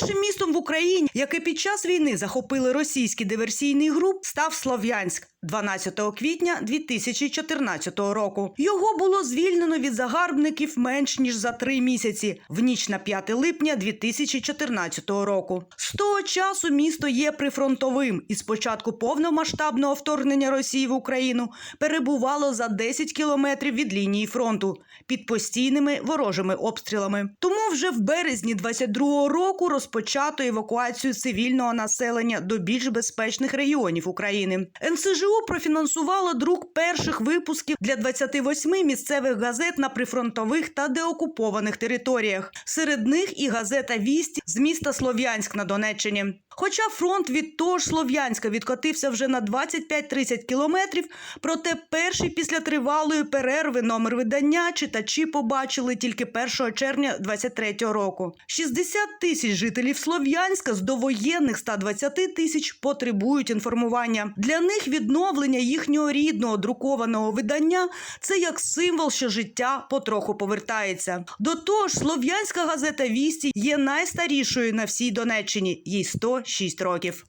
Першим містом в Україні, яке під час війни захопили російський диверсійний груп, став Слов'янськ 12 квітня 2014 року. Його було звільнено від загарбників менш ніж за три місяці в ніч на 5 липня 2014 року. З того часу місто є прифронтовим і з початку повномасштабного вторгнення Росії в Україну перебувало за 10 кілометрів від лінії фронту під постійними ворожими обстрілами. Тому вже в березні 22-го року розпочато евакуацію цивільного населення до більш безпечних регіонів України. НСЖУ профінансувало друк перших випусків для 28 місцевих газет на прифронтових та деокупованих територіях. Серед них і газета Вісті з міста Слов'янськ на Донеччині. Хоча фронт від того ж Слов'янська відкотився вже на 25-30 кілометрів, проте перший після тривалої перерви номер видання читачі побачили тільки 1 червня 23-го року. 60 тисяч жителів Слов'янська з довоєнних 120 тисяч потребують інформування. Для них відновлення їхнього рідного друкованого видання це як символ, що життя потроху повертається. До того ж, слов'янська газета Вісті є найстарішою на всій Донеччині. Їй 106 років.